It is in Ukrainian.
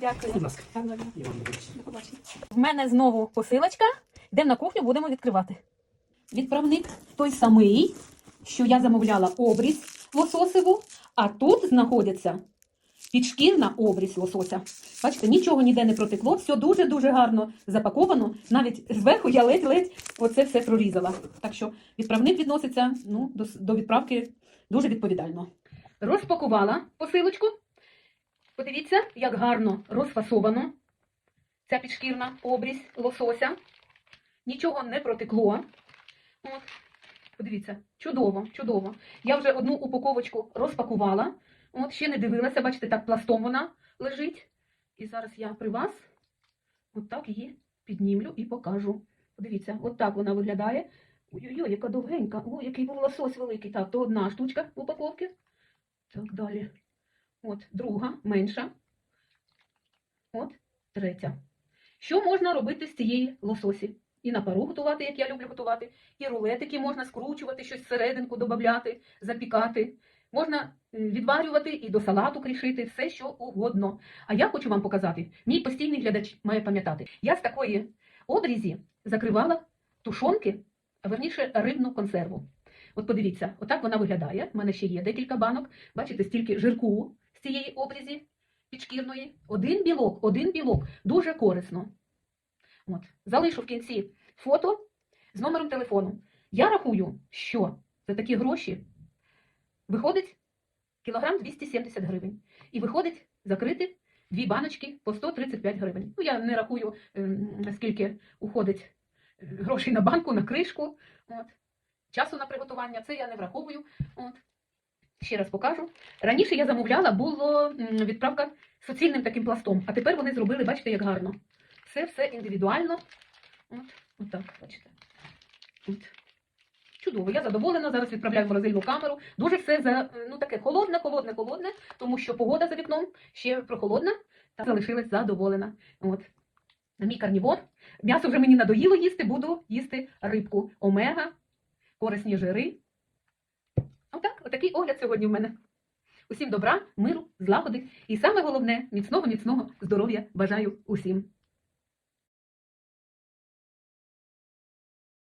Дякую. Будь ласка. В мене знову посилочка. Йдемо на кухню, будемо відкривати. Відправник той самий, що я замовляла обріз лососеву, а тут знаходиться підшкірна обріз лосося. Бачите, нічого ніде не протекло, все дуже-дуже гарно запаковано. Навіть зверху я ледь-ледь оце все прорізала. Так що відправник відноситься ну, до, до відправки дуже відповідально. Розпакувала посилочку. Подивіться, як гарно розфасовано ця підшкірна обрізь лосося. Нічого не протекло. От. Подивіться, чудово, чудово. Я вже одну упаковочку розпакувала. От, ще не дивилася, бачите, так пластом вона лежить. І зараз я при вас от так її піднімлю і покажу. Подивіться, от так вона виглядає. Ой-ой-ой, яка довгенька. Ой, який був лосось великий. Так, то одна штучка в упаковці. Так, далі. От, друга, менша. От, третя. Що можна робити з цієї лососі? І на пару готувати, як я люблю готувати, і рулетики можна скручувати, щось всерединку додати, запікати. Можна відварювати і до салату крішити, все що угодно. А я хочу вам показати, мій постійний глядач має пам'ятати. Я з такої обрізі закривала тушонки, а верніше рибну консерву. От подивіться, отак вона виглядає. У мене ще є декілька банок. Бачите, стільки жирку цієї обрізі підшкірної. Один білок, один білок. Дуже корисно. От. Залишу в кінці фото з номером телефону. Я рахую, що за такі гроші виходить кілограм 270 гривень. І виходить закрити дві баночки по 135 гривень. Ну, я не рахую, ем, скільки уходить е, грошей на банку, на кришку. От. Часу на приготування, це я не враховую. От. Ще раз покажу. Раніше я замовляла, було відправка суцільним таким пластом, а тепер вони зробили, бачите, як гарно. Все все індивідуально. От, от так, бачите. От. Чудово, я задоволена. Зараз відправляю в морозильну камеру. Дуже все за ну таке холодне, холодне, холодне, тому що погода за вікном ще прохолодна, та залишилась задоволена. От. На мій карнівор. М'ясо вже мені надоїло їсти, буду їсти рибку. Омега, корисні жири. Отак, отакий огляд сьогодні в мене. Усім добра, миру, злагоди і саме головне міцного, міцного здоров'я бажаю усім.